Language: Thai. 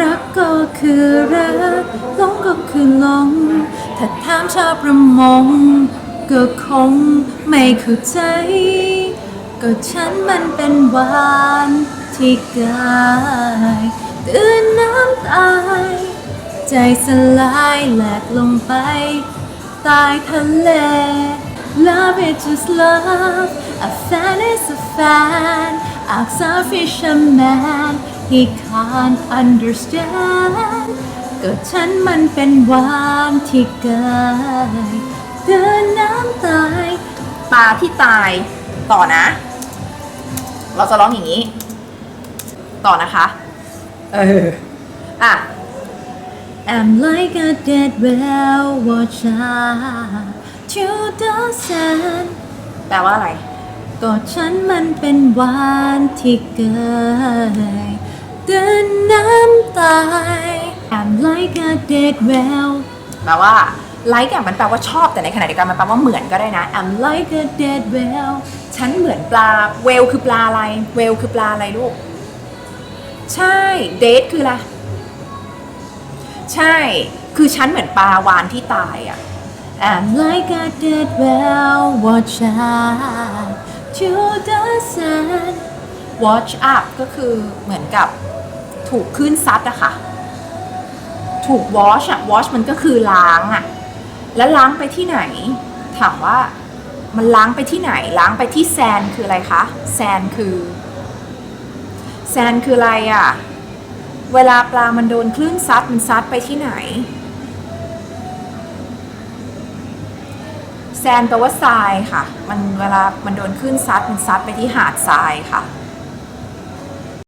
รักก็คือรักหลงก็คือหลงถ้าถามชาวประมงก็คงไม่เข้าใจ ก็ฉันมันเป็นวานที่กายตื่นน้ำตาย ใจสลายแหลกลงไป ตายทะเล Love is just love A fan is a fan Ask a fisherman He can't understand ก็ฉันมันเป็นวานที่กายเดินน้ำตายปลาที่ตายต่อนะ เราจะร้องอย่างนี้ ต่อนะคะ เออ อะ I'm like a dead whale watch out to the sun แปลว่าอะไร ก็ฉันมันเป็นวานที่เกยเดินน้ำ ตาย I'm like a dead whale แปลว่า like อะมันแปลว่าชอบแต่ในขณะเดียวกันมันแปลว่าเหมือนก็ได้นะ I'm like a dead whale ฉันเหมือนปลาเวลคือปลาอะไรเวลคือปลาอะไรลูก ใช่เดทคืออะไร ใช่ คือฉันเหมือนปลาวานที่ตายอะ I'm like a dead whale watch out to the sun watch up ก็คือเหมือนกับ ถูกคลื่นซัดอะค่ะ ถูก wash อะ wash มันก็คือล้างอะแล้วล้างไปที่ไหน ถามว่ามันล้างไปที่ไหน ล้างไปที่แซนคืออะไรคะแซนคือแซนคืออะไรอะเวลาปลามันโดนคลื่นซัดมันซัดไปที่ไหน แซนแปลว่าทรายค่ะ มันเวลามันโดนคลื่นซัดมันซัดไปที่หาดทรายค่ะ